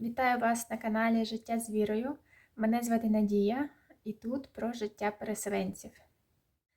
Вітаю вас на каналі Життя з вірою. Мене звати Надія, і тут про життя переселенців.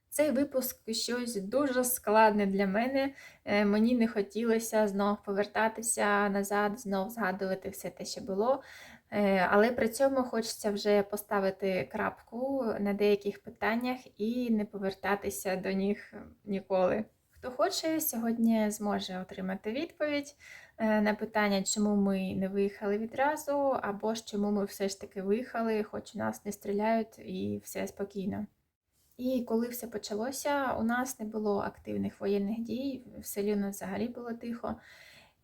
Цей випуск щось дуже складне для мене. Е, Мені не хотілося знов повертатися назад, знов згадувати все те, що було. Е, Але при цьому хочеться вже поставити крапку на деяких питаннях і не повертатися до них ніколи. Хто хоче, сьогодні зможе отримати відповідь на питання, чому ми не виїхали відразу, або ж чому ми все ж таки виїхали, хоч у нас не стріляють і все спокійно. І коли все почалося, у нас не було активних воєнних дій, в селі у нас взагалі було тихо.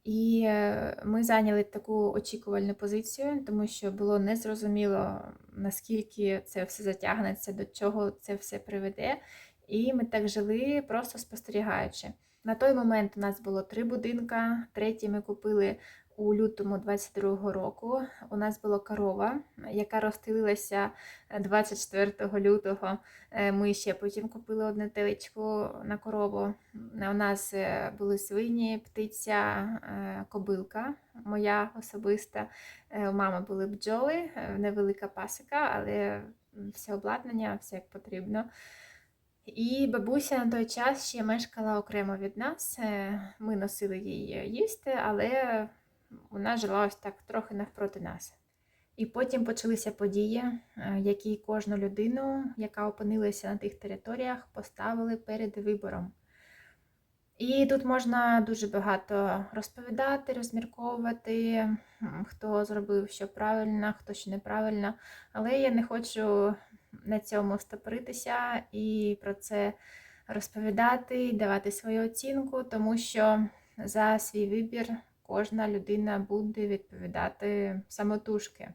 І е, ми зайняли таку очікувальну позицію, тому що було незрозуміло, наскільки це все затягнеться, до чого це все приведе. І ми так жили, просто спостерігаючи. На той момент у нас було три будинка. Третій ми купили у лютому 22-го року. У нас була корова, яка розстелилася 24 лютого. Е, Ми ще потім купили одне телечко на корову. У нас е, були свині, птиця, е, кобилка, моя особиста. У мами були бджоли, невелика пасика, але все обладнання, все як потрібно. І бабуся на той час ще мешкала окремо від нас. Е, Ми носили їй їсти, але вона жила ось так трохи навпроти нас. І потім почалися події, е, які кожну людину, яка опинилася на тих територіях, поставили перед вибором. І тут можна дуже багато розповідати, розмірковувати, хто зробив що правильно, хто що неправильно. Але я не хочу на цьому стопоритися і про це розповідати, давати свою оцінку, тому що за свій вибір кожна людина буде відповідати самотужки.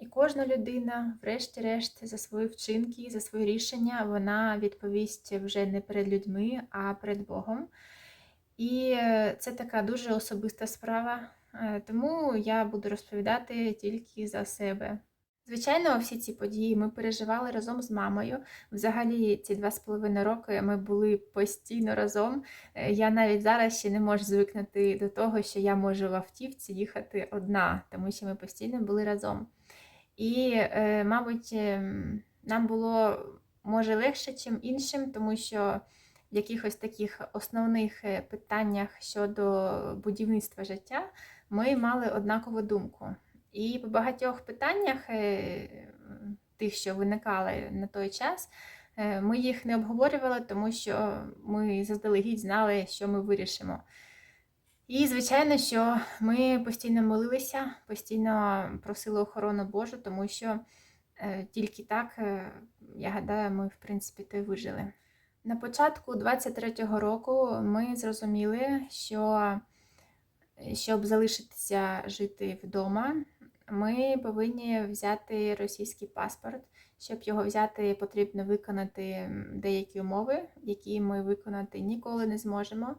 І кожна людина, врешті-решт, за свої вчинки, за свої рішення, вона відповість вже не перед людьми, а перед Богом. І е, це така дуже особиста справа, е, тому я буду розповідати тільки за себе. Звичайно, всі ці події ми переживали разом з мамою. Взагалі, ці два з половиною роки ми були постійно разом. Е, Я навіть зараз ще не можу звикнути до того, що я можу в автівці їхати одна, тому що ми постійно були разом. І, е, мабуть, ем, нам було може легше, чим іншим, тому що в якихось таких основних е, питаннях щодо будівництва життя ми мали однакову думку. І по багатьох питаннях, е, тих, що виникали на той час, е, ми їх не обговорювали, тому що ми заздалегідь знали, що ми вирішимо. І, звичайно, що ми постійно молилися, постійно просили охорону Божу, тому що е, тільки так, я гадаю, ми, в принципі, то й вижили. На початку 23-го року ми зрозуміли, що щоб залишитися жити вдома, ми повинні взяти російський паспорт. Щоб його взяти, потрібно виконати деякі умови, які ми виконати ніколи не зможемо.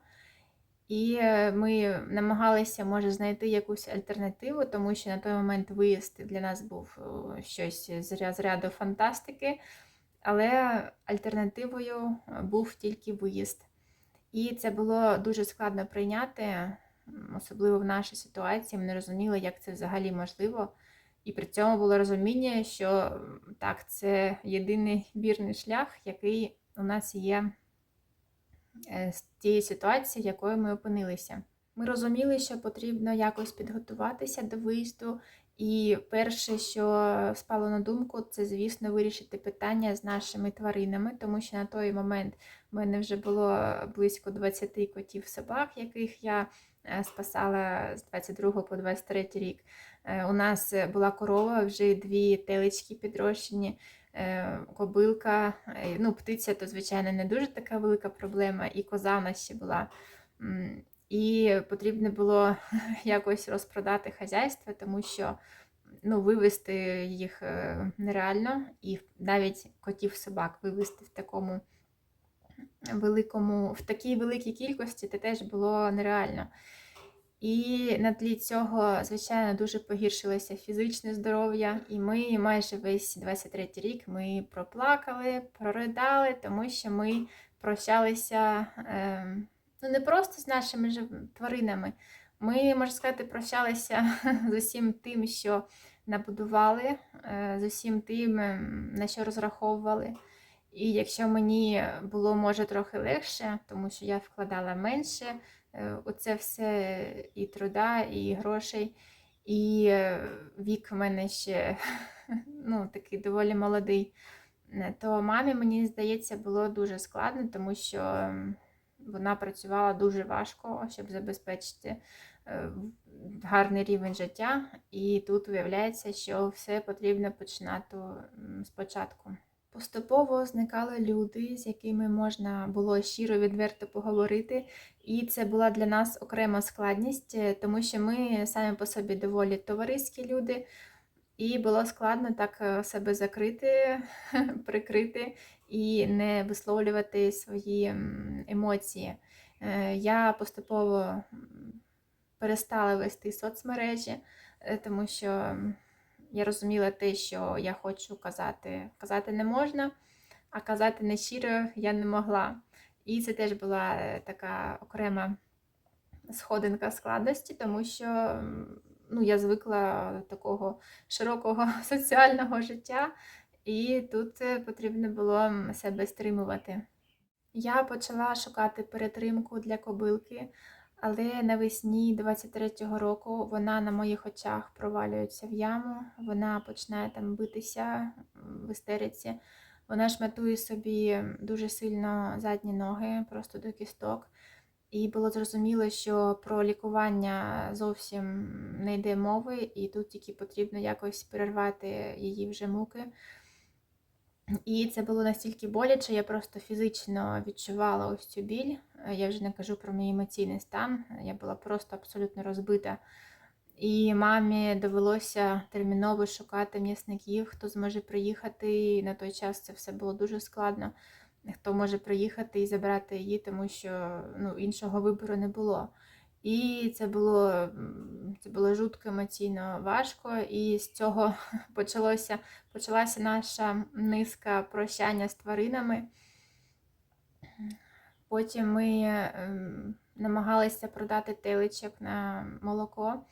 І е, ми намагалися, може, знайти якусь альтернативу, тому що на той момент виїзд для нас був е, щось з ря- ряду фантастики, але альтернативою е, був тільки виїзд. І це було дуже складно прийняти, особливо в нашій ситуації. Ми не розуміли, як це взагалі можливо. І при цьому було розуміння, що так, це єдиний вірний шлях, який у нас є е, з тієї ситуації, якою ми опинилися. Ми розуміли, що потрібно якось підготуватися до виїзду. І перше, що спало на думку, це, звісно, вирішити питання з нашими тваринами, тому що на той момент в мене вже було близько 20 котів собак, яких я спасала з 22 по 23 рік. Е, У нас е, була корова, вже дві телечки підрощені, е, кобилка, е, ну, птиця, то, звичайно, не дуже така велика проблема, і коза в нас ще була. І потрібно було якось розпродати хазяйство, тому що ну, вивезти їх е, нереально, і навіть котів собак вивезти в такому великому, в такій великій кількості це теж було нереально. І на тлі цього, звичайно, дуже погіршилося фізичне здоров'я, і ми майже весь 23 рік ми проплакали, проридали, тому що ми прощалися е, ну, не просто з нашими жив- тваринами, Ми, можна сказати, прощалися з усім тим, що набудували, е, з усім тим, ем, на що розраховували. І якщо мені було може трохи легше, тому що я вкладала менше, е, оце все і труда, і грошей, і е, вік в мене ще ну, такий доволі молодий, е, то мамі, мені здається, було дуже складно, тому що вона працювала дуже важко, щоб забезпечити гарний рівень життя. І тут виявляється, що все потрібно починати спочатку. Поступово зникали люди, з якими можна було щиро відверто поговорити, і це була для нас окрема складність, е, тому що ми самі по собі доволі товариські люди, і було складно так е, себе закрити, прикрити і не висловлювати свої емоції. Е, Я поступово перестала вести соцмережі, тому що я розуміла те, що я хочу казати. Казати не можна, а казати не щиро я не могла. І це теж була е, така окрема сходинка складності, тому що ну, я звикла до такого широкого соціального життя, і тут е, потрібно було себе стримувати. Я почала шукати перетримку для кобилки, але навесні 23-го року вона на моїх очах провалюється в яму, вона починає там битися в істериці. Вона шматує собі дуже сильно задні ноги, просто до кісток. І було зрозуміло, що про лікування зовсім не йде мови, і тут тільки потрібно якось перервати її вже муки. І це було настільки боляче, я просто фізично відчувала ось цю біль. Я вже не кажу про мій емоційний стан. Я була просто абсолютно розбита. І мамі довелося терміново шукати м'ясників, хто зможе приїхати. І на той час це все було дуже складно. Хто може приїхати і забрати її, тому що ну, іншого вибору не було. І це було, це було жутко емоційно важко. І з цього почалося, почалася наша низка прощання з тваринами. Потім ми ем, намагалися продати теличок на молоко,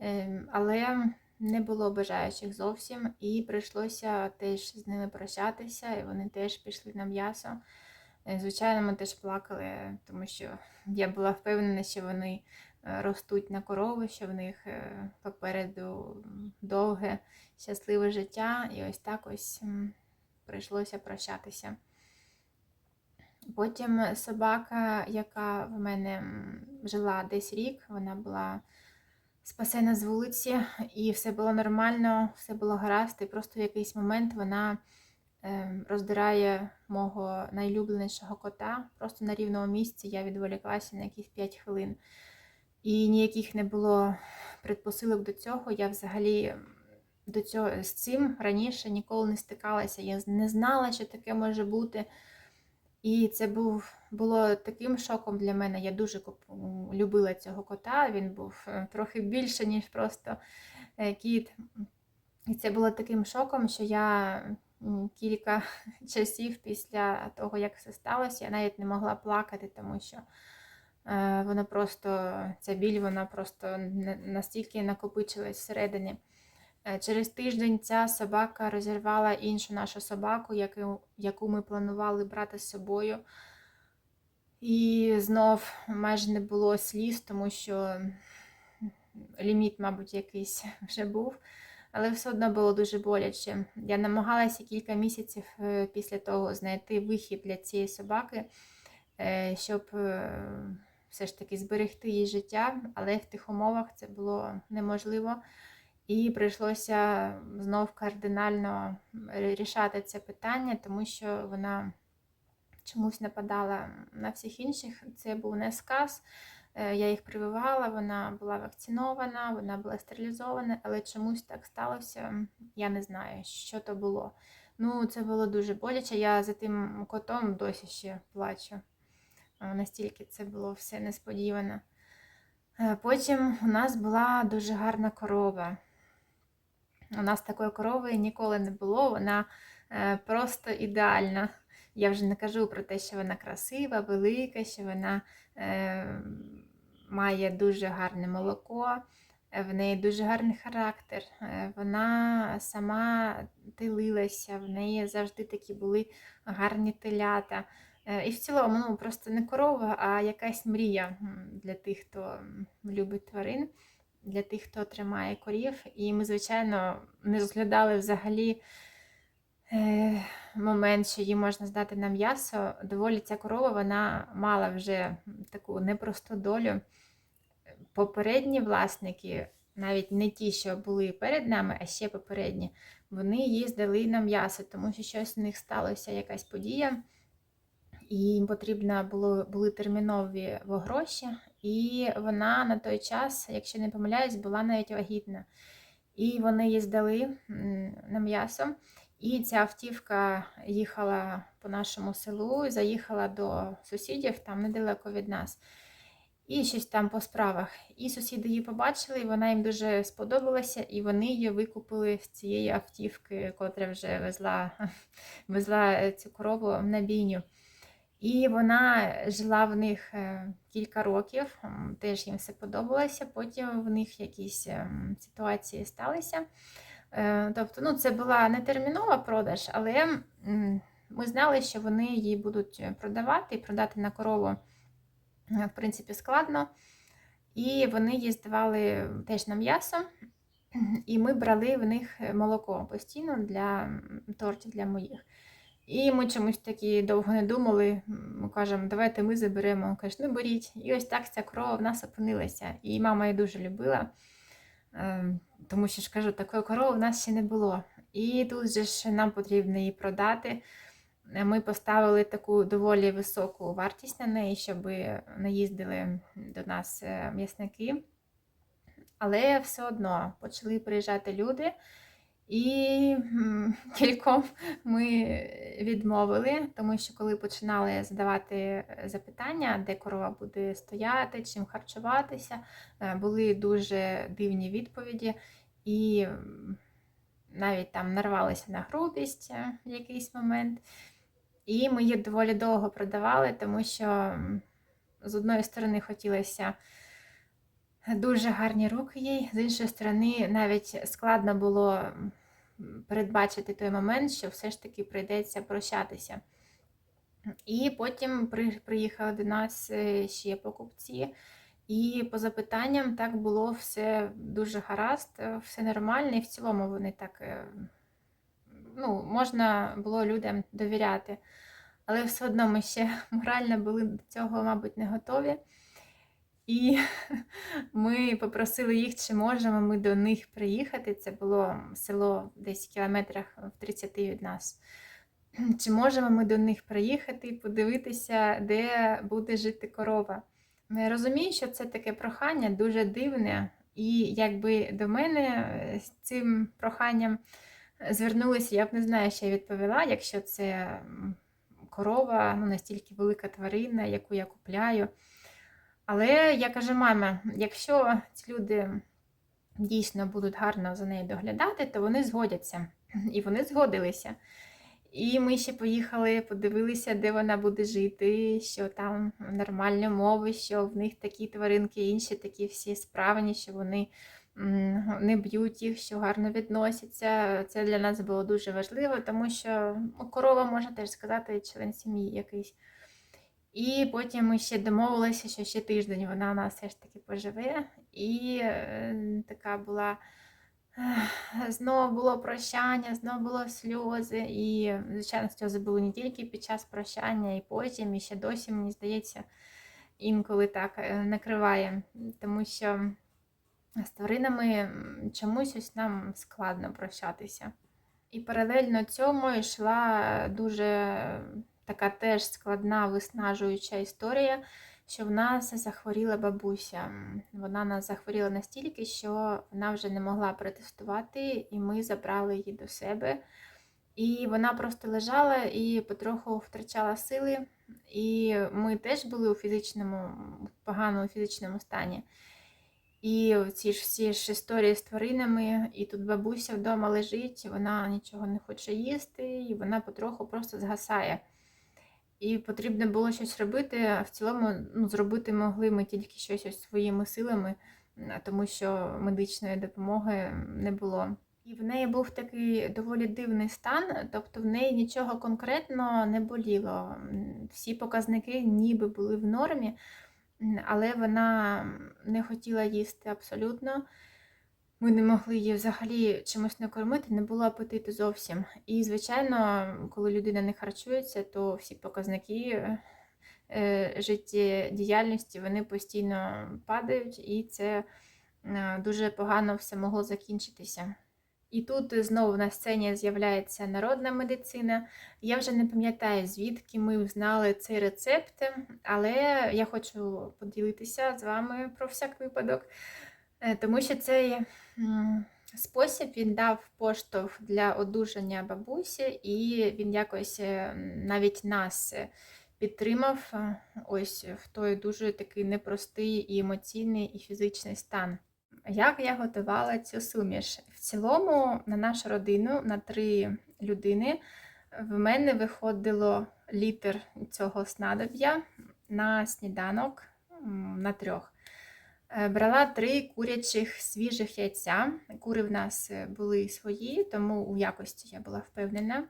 ем, але не було бажаючих зовсім, і прийшлося теж з ними прощатися, і вони теж пішли на м'ясо. Е, Звичайно, ми теж плакали, тому що я була впевнена, що вони е, ростуть на корови, що в них е, попереду довге, щасливе життя, і ось так ось прийшлося прощатися. Потім собака, яка в мене жила десь рік, вона була спасена з вулиці, і все було нормально, все було гаразд. І просто в якийсь момент вона роздирає мого найлюбленішого кота. Просто на рівному місці я відволіклася на якісь 5 хвилин. І ніяких не було предпосилок до цього. Я взагалі до цього з цим раніше ніколи не стикалася. Я не знала, що таке може бути. І це був, було таким шоком для мене. Я дуже любила цього кота. Він був е, трохи більше, ніж просто е, кіт. І це було таким шоком, що я кілька часів після того, як все сталося, я навіть не могла плакати, тому що е, воно просто, ця біль, вона просто настільки накопичилась всередині. Е, Через тиждень ця собака розірвала іншу нашу собаку, яку ми планували брати з собою. І знов майже не було сліз, тому що ліміт, мабуть, якийсь вже був. Але все одно було дуже боляче. Я намагалася кілька місяців е, після того знайти вихід для цієї собаки, е, щоб е, все ж таки зберегти її життя, але в тих умовах це було неможливо. І прийшлося знов кардинально рішати це питання, тому що вона чомусь нападала на всіх інших. Це був не сказ. Е, Я їх прививала, вона була вакцинована, вона була стерилізована, але чомусь так сталося. Я не знаю, що то було. Ну, це було дуже боляче. Я за тим котом досі ще плачу. Е, Настільки це було все несподівано. Е, Потім у нас була дуже гарна корова. У нас такої корови ніколи не було, вона просто ідеальна. Я вже не кажу про те, що вона красива, велика, що вона е, має дуже гарне молоко, е, в неї дуже гарний характер. е, Вона сама тилилася, в неї завжди такі були гарні телята. Е, І в цілому, ну просто не корова, а якась мрія для тих, хто любить тварин, для тих, хто тримає корів. І ми, звичайно, не розглядали взагалі момент, що її можна здати на м'ясо. Доволі ця корова вона мала вже таку непросту долю. Попередні власники, навіть не ті, що були перед нами, а ще попередні, вони її здали на м'ясо, тому що щось у них сталося, якась подія і їм потрібно було, були термінові гроші, і вона на той час, якщо не помиляюсь, була навіть вагітна. І вони її здали на м'ясо. І ця автівка їхала по нашому селу, заїхала до сусідів там недалеко від нас. І щось там по справах. І сусіди її побачили, і вона їм дуже сподобалася, і вони її викупили з цієї автівки, котра вже везла, везла цю корову на бійню. І вона жила в них е, кілька років, теж їм все подобалося. Потім в них якісь ем, ситуації сталися. Е, Тобто, ну, це була не термінова продаж, але ми знали, що вони її будуть продавати і продати на корову, е, в принципі, складно. І вони її здавали теж на м'ясо, і ми брали в них молоко постійно для тортів для моїх. І ми чомусь такі довго не думали. Ми кажемо, давайте ми заберемо. Каже, ну беріть. І ось так ця корова в нас опинилася. І мама її дуже любила, тому що ж кажу, такої корови в нас ще не було. І тут же ж нам потрібно її продати. Е, Ми поставили таку доволі високу вартість на неї, щоб не їздили до нас е, м'ясники. Але все одно почали приїжджати люди, і кільком ми відмовили, тому що коли починали задавати запитання, де корова буде стояти, чим харчуватися, е, були дуже дивні відповіді, і навіть там нарвалися на грубість е, в якийсь момент. І ми її доволі довго продавали, тому що з одної сторони хотілося дуже гарні руки їй, з іншої сторони, навіть складно було передбачити той момент, що все ж таки прийдеться прощатися. І потім приїхали до нас е, ще покупці, і по запитанням так було все дуже гаразд, е, все нормально, і в цілому вони так е, ну, можна було людям довіряти. Але все одно ми ще морально були до цього, мабуть, не готові. І ми попросили їх, чи можемо ми до них приїхати. Це було село десь в кілометрах в 30 від нас. Чи можемо ми до них приїхати і подивитися, де буде жити корова? Я розумію, що це таке прохання дуже дивне, і якби до мене е, з цим проханням звернулися, я б не знаю, що я відповіла, якщо це корова, ну настільки велика тварина, яку я купляю. Але я кажу, мама, якщо ці люди дійсно будуть гарно за нею доглядати, то вони згодяться. І вони згодилися. І ми ще поїхали, подивилися, де вона буде жити, що там нормальні умови, що в них такі тваринки, інші такі всі справні, що вони не б'ють їх, що гарно відносяться. Це для нас було дуже важливо, тому що ну, корова, можна теж сказати, член сім'ї якийсь. І потім ми ще домовилися, що ще тиждень вона у нас все ж таки поживе. І е, така була. ех, Знову було прощання, знову було сльози. І, звичайно, сльози були не тільки під час прощання, і потім, і ще досі, мені здається, інколи так е, накриває. Тому що з тваринами чомусь ось нам складно прощатися. І паралельно цьому йшла дуже така теж складна, виснажуюча історія, що в нас захворіла бабуся. Вона нас захворіла настільки, що вона вже не могла протестувати, і ми забрали її до себе. І вона просто лежала і потроху втрачала сили. І ми теж були у фізичному, поганому фізичному стані. І ці ж всі ж історії з тваринами, і тут бабуся вдома лежить, вона нічого не хоче їсти, і вона потроху просто згасає. І потрібно було щось робити. А в цілому ну, зробити могли ми тільки щось ось своїми силами, тому що медичної допомоги не було. І в неї був такий доволі дивний стан, тобто в неї нічого конкретно не боліло. Всі показники ніби були в нормі, але вона не хотіла їсти абсолютно. Ми не могли її взагалі чимось накормити, не було апетиту зовсім. І, звичайно, коли людина не харчується, то всі показники е, життєдіяльності вони постійно падають, і це е, дуже погано все могло закінчитися. І тут знову на сцені з'являється народна медицина. Я вже не пам'ятаю, звідки ми знали цей рецепт, але я хочу поділитися з вами про всяк випадок, тому що цей спосіб він дав поштовх для одужання бабусі, і він якось е, навіть нас е, підтримав е, ось в той дуже такий непростий і емоційний, і фізичний стан. Як я готувала цю суміш? В цілому, на нашу родину, на три людини, в мене виходило літр цього снадоб'я на сніданок на трьох. Е, Брала три курячих свіжих яйця. Кури в нас е, були свої, тому у якості я була впевнена.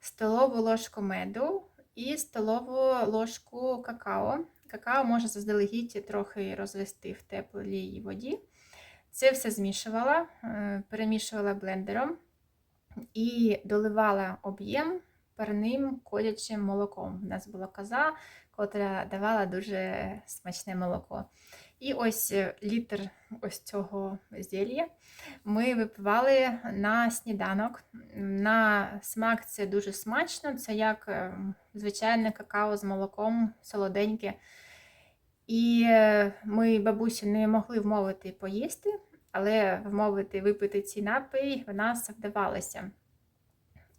Столову ложку меду і столову ложку какао. Какао можна заздалегідь трохи розвести в теплій воді. Це все змішувала, е, перемішувала блендером і доливала об'єм парним колячим молоком. У нас була коза, котра давала дуже смачне молоко. І ось е, літр ось цього зілля ми випивали на сніданок. На смак це дуже смачно, це як е, звичайне какао з молоком, солоденьке. І е, ми бабусі не могли вмовити поїсти, але вмовити випити цей напій в нас вдавалося.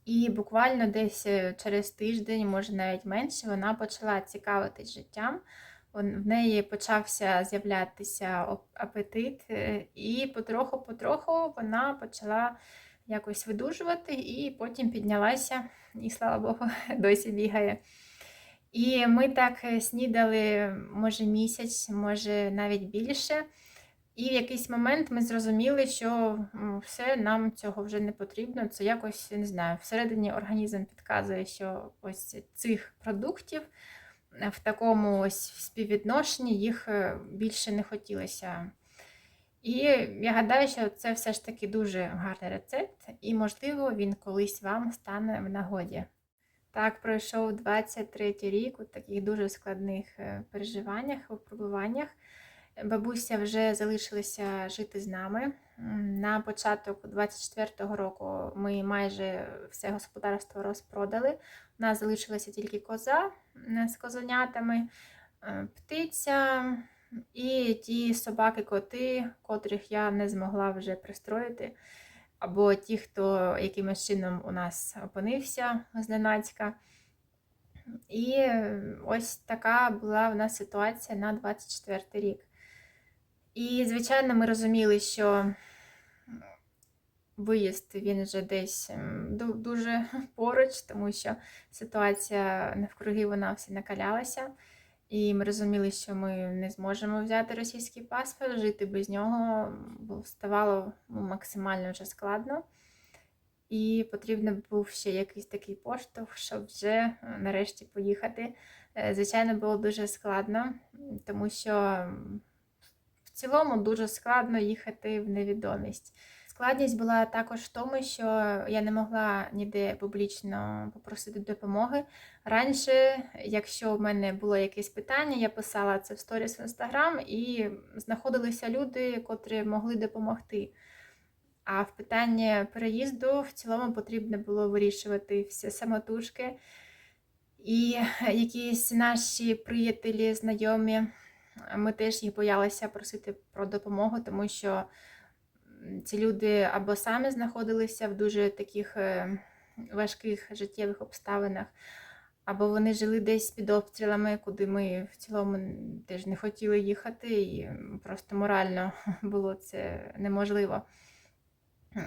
І буквально десь через тиждень, може навіть менше, вона почала цікавитись життям. В неї почався з'являтися апетит, е, і потроху-потроху вона почала якось видужувати, і потім піднялася, і слава Богу, досі бігає. І ми так е, снідали, може, місяць, може навіть більше. І в якийсь момент ми зрозуміли, що все, нам цього вже не потрібно. Це якось, не знаю, всередині організм підказує, що ось цих продуктів в такому співвідношенні їх е, більше не хотілося. І я гадаю, що це все ж таки дуже гарний рецепт, і, можливо, він колись вам стане в нагоді. Так, пройшов 23 рік у таких дуже складних е, переживаннях, випробуваннях. Бабуся вже залишилася жити з нами. На початок 24-го року ми майже все господарство розпродали. У нас залишилася тільки коза з козенятами, е, птиця і ті собаки-коти, котрих я не змогла вже пристроїти. Або ті, хто якимось чином у нас опинився зненацька. І ось така була в нас ситуація на 24 рік. І, звичайно, ми розуміли, що виїзд він вже десь ем, дуже поруч, тому що ситуація навкруги вона все накалялася. І ми розуміли, що ми не зможемо взяти російський паспорт, жити без нього ставало ну, максимально вже складно. І потрібен був ще якийсь такий поштовх, щоб вже е, нарешті поїхати. Е, Звичайно, було дуже складно, тому що в цілому дуже складно їхати в невідомість. Складність була також в тому, що я не могла ніде публічно попросити допомоги. Раніше, якщо в мене було якесь питання, я писала це в сторіс в інстаграм і знаходилися люди, котрі могли допомогти. А в питанні переїзду в цілому потрібно було вирішувати все самотужки. І якісь наші приятелі, знайомі, ми теж їх боялися просити про допомогу, тому що ці люди або самі знаходилися в дуже таких е, важких життєвих обставинах, або вони жили десь під обстрілами, куди ми в цілому теж не хотіли їхати, і просто морально було це неможливо.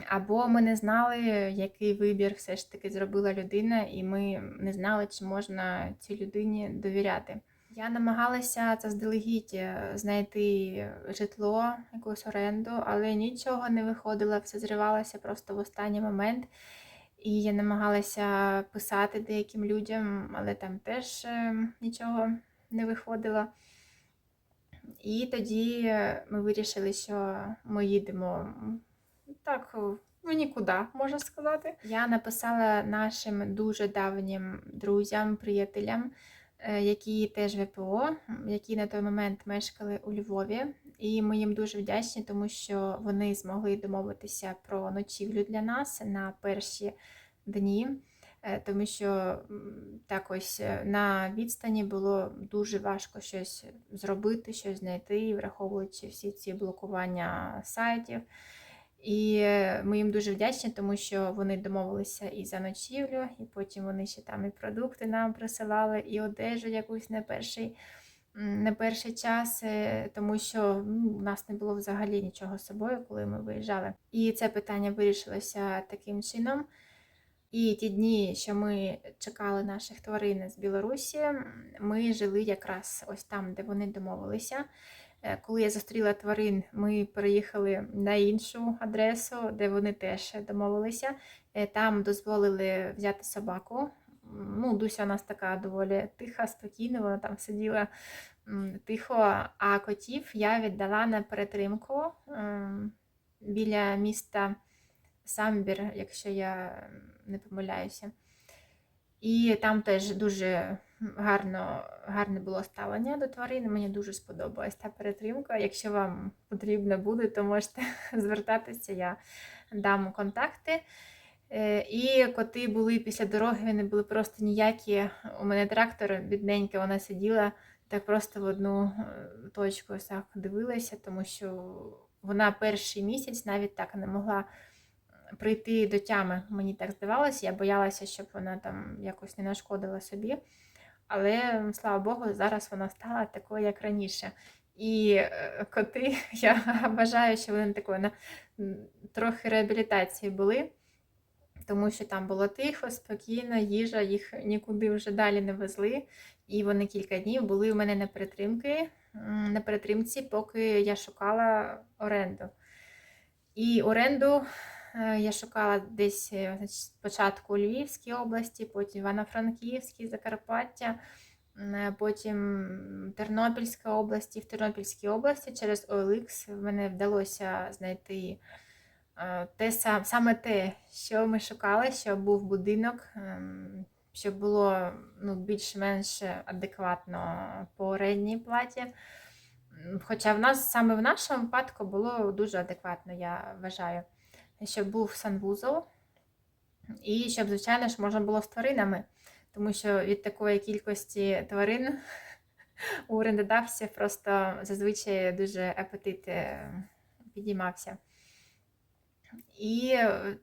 Або ми не знали, який вибір все ж таки зробила людина, і ми не знали, чи можна цій людині довіряти. Я намагалася заздалегідь е, знайти житло, якусь оренду, але нічого не виходило, все зривалося просто в останній момент. І я намагалася писати деяким людям, але там теж е, нічого не виходило. І тоді ми вирішили, що ми їдемо так в нікуди, можна сказати. Я написала нашим дуже давнім друзям, приятелям, які теж ВПО, які на той момент мешкали у Львові. І ми їм дуже вдячні, тому що вони змогли домовитися про ночівлю для нас на перші дні. Е, Тому що так ось е, на відстані було дуже важко щось зробити, щось знайти, враховуючи всі ці блокування сайтів. І е, ми їм дуже вдячні, тому що вони домовилися і за ночівлю, і потім вони ще там і продукти нам присилали, і одежу якусь на перший, на перший час, е, тому що ну, у нас не було взагалі нічого з собою, коли ми виїжджали. І це питання вирішилося таким чином. І ті дні, що ми чекали наших тварин з Білорусі, ми жили якраз ось там, де вони домовилися. Е, Коли я зустріла тварин, ми переїхали на іншу адресу, де вони теж домовилися. Е, Там дозволили взяти собаку. Ну, Дуся у нас така доволі тиха, спокійна, вона там сиділа тихо, а котів я віддала на перетримку ем, біля міста Самбір, якщо я не помиляюся. І там теж дуже гарно, гарне було ставлення до тварин. Мені дуже сподобалась та перетримка. Якщо вам потрібно буде, то можете звертатися, я дам контакти. Е, І коти були після дороги, вони були просто ніякі. У мене трактор, бідненька, вона сиділа так просто в одну е, точку ось дивилася, тому що вона перший місяць навіть так не могла прийти до тями. Мені так здавалося, я боялася, щоб вона там якось не нашкодила собі. Але, слава Богу, зараз вона стала такою, як раніше. І е, коти, я вважаю, що вони такої на трохи реабілітації були, тому що там було тихо, спокійно, їжа, їх нікуди вже далі не везли. І вони кілька днів були у мене на перетримки, на перетримці, поки я шукала оренду. І оренду я шукала десь е, спочатку у Львівській області, потім Івано-Франківській, Закарпаття, е, потім Тернопільська область. В Тернопільській області через OLX в мене вдалося знайти е, те сам- саме те, що ми шукали, щоб був будинок, ем, щоб було ну, більш-менш адекватно по орендній платі. Хоча в нас саме в нашому випадку було дуже адекватно, я вважаю, щоб був санвузол, і щоб, звичайно ж, можна було з тваринами, тому що від такої кількості тварин у орендодавців просто зазвичай дуже апетит е, підіймався. І е,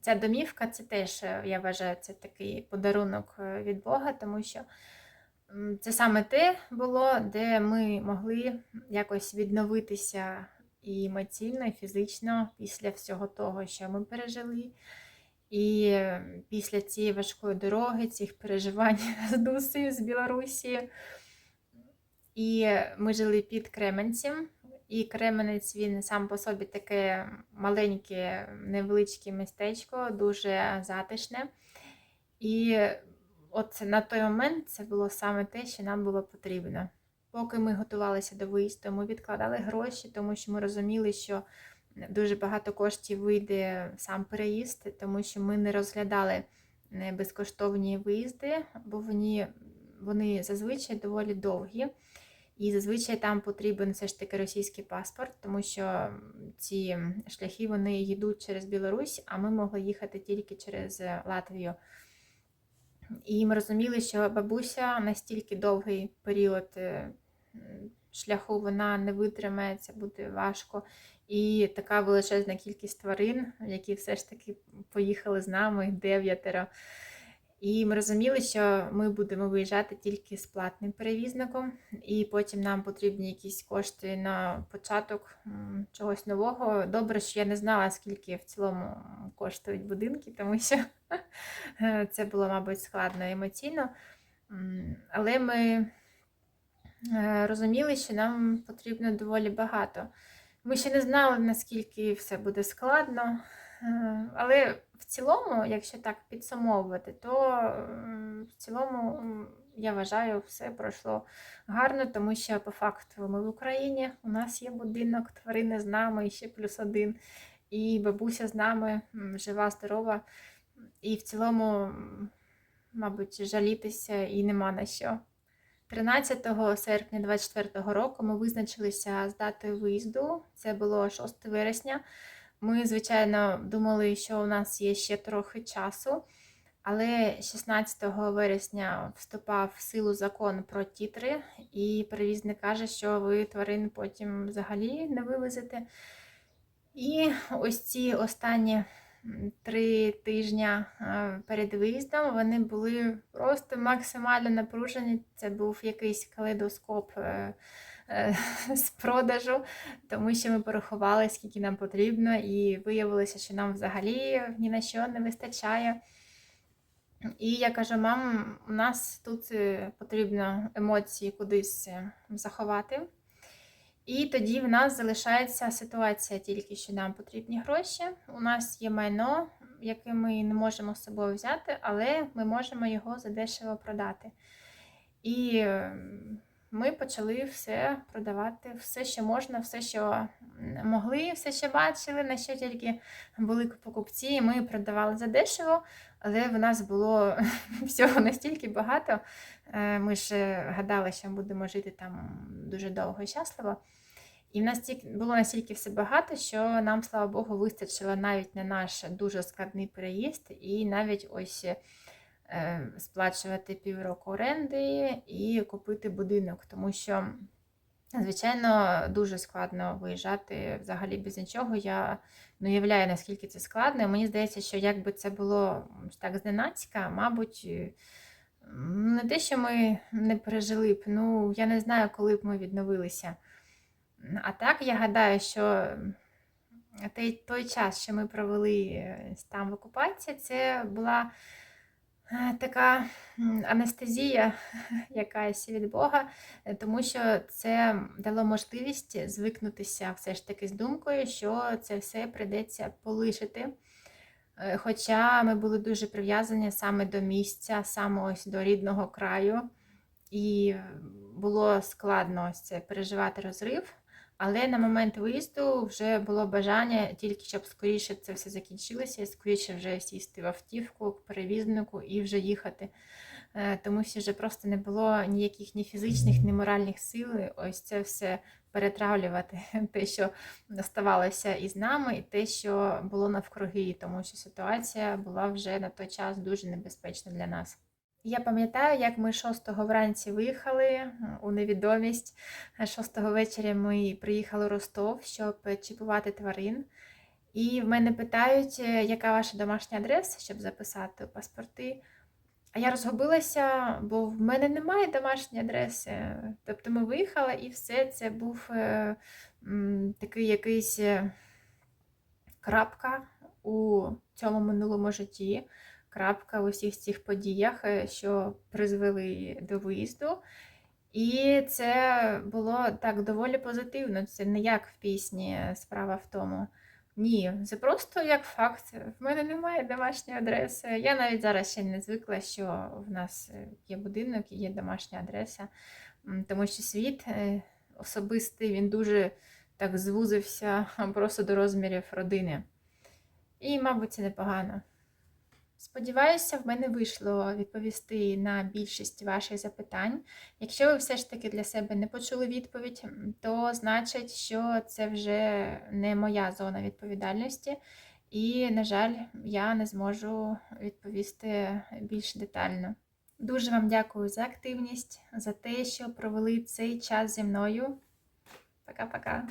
ця домівка це теж, е, я вважаю, це такий подарунок від Бога, тому що це саме те було, де ми могли якось відновитися і емоційно, і фізично після всього того, що ми пережили. І після цієї важкої дороги, цих переживань з Дусею, з Білорусі. І ми жили під Кременцем. І Кременець він сам по собі таке маленьке, невеличке містечко, дуже затишне. І от на той момент це було саме те, що нам було потрібно. Поки ми готувалися до виїзду, ми відкладали гроші, тому що ми розуміли, що дуже багато коштів вийде сам переїзд, тому що ми не розглядали е, безкоштовні виїзди, бо вони, вони зазвичай доволі довгі. І зазвичай там потрібен все ж таки російський паспорт, тому що ці шляхи вони йдуть через Білорусь, а ми могли їхати тільки через е, Латвію. І ми розуміли, що бабуся настільки довгий період е, шляху вона не витримає, це буде важко. І така величезна кількість тварин, які все ж таки поїхали з нами, дев'ятеро. І ми розуміли, що ми будемо виїжджати тільки з платним перевізником, і потім нам потрібні якісь кошти на початок чогось нового. Добре, що я не знала, скільки в цілому коштують будинки, тому що це було, мабуть, складно емоційно. Але ми е, розуміли, що нам потрібно доволі багато. Ми ще не знали, наскільки все буде складно. Е, Але в цілому, якщо так підсумовувати, то в цілому я вважаю, все пройшло гарно, тому що по факту ми в Україні, у нас є будинок, тварини з нами, і ще плюс один, і бабуся з нами жива, здорова. І в цілому, мабуть, жалітися і нема на що. 13 серпня 2024 року ми визначилися з датою виїзду. Це було 6 вересня. Ми, звичайно, думали, що у нас є ще трохи часу, але 16 вересня вступав в силу закон про тітри, і перевізник каже, що ви тварин потім взагалі не вивезете. І ось ці останні три тижня е, перед виїздом вони були просто максимально напружені. Це був якийсь калейдоскоп е, з продажу, тому що ми порахували, скільки нам потрібно, і виявилося, що нам взагалі ні на що не вистачає. І я кажу, мам, у нас тут е, потрібно емоції кудись е, заховати. І тоді в нас залишається ситуація тільки, що нам потрібні гроші. У нас є майно, яке ми не можемо з собою взяти, але ми можемо його задешево продати. І е, ми почали все продавати, все, що можна, все, що могли, все, що бачили, на що тільки були покупці, ми продавали задешево, але в нас було всього настільки багато. Е, Ми ж е, гадали, що будемо жити там дуже довго і щасливо. І в нас було настільки все багато, що нам, слава Богу, вистачило навіть на наш дуже складний переїзд, і навіть ось е, сплачувати півроку оренди і купити будинок, тому що, звичайно, дуже складно виїжджати взагалі без нічого. Я не уявляю, наскільки це складно. Мені здається, що якби це було так зненацька, мабуть. е, Не те, що ми не пережили б, ну я не знаю, коли б ми відновилися. А так, я гадаю, що той, той час, що ми провели е, там в окупації, це була е, така анестезія якась від Бога, е, тому що це дало можливість звикнутися все ж таки з думкою, що це все прийдеться полишити. Е, Хоча ми були дуже прив'язані саме до місця, саме ось до рідного краю, і було складно ось це переживати розрив. Але на момент виїзду вже було бажання тільки щоб скоріше це все закінчилося, скоріше вже сісти в автівку к перевізнику і вже їхати. Е, Тому що вже просто не було ніяких ні фізичних, ні моральних сил ось це все перетравлювати, те, що ставалося із нами, і те, що було навкруги, тому що ситуація була вже на той час дуже небезпечна для нас. Я пам'ятаю, як ми 6-го вранці виїхали у невідомість. 6-го вечора ми приїхали в Ростов, щоб чіпувати тварин. І в мене питають, е, яка ваша домашня адреса, щоб записати паспорти. А я розгубилася, бо в мене немає домашньої адреси. Тобто ми виїхали і все це був е, такий якийсь е, крапка у цьому минулому житті, крапка у всіх цих подіях, е, що призвели до виїзду. І це було так доволі позитивно. Це не як в пісні справа в тому. Ні, це просто як факт. В мене немає домашньої адреси. Я навіть зараз ще не звикла, що в нас е, є будинок і є домашня адреса, тому що світ е, особистий, він дуже так звузився просто до розмірів родини. І, мабуть, це непогано. Сподіваюся, в мене вийшло відповісти на більшість ваших запитань. Якщо ви все ж таки для себе не почули відповідь, то значить, що це вже не моя зона відповідальності, і, на жаль, я не зможу відповісти більш детально. Дуже вам дякую за активність, за те, що провели цей час зі мною. Пока-пока.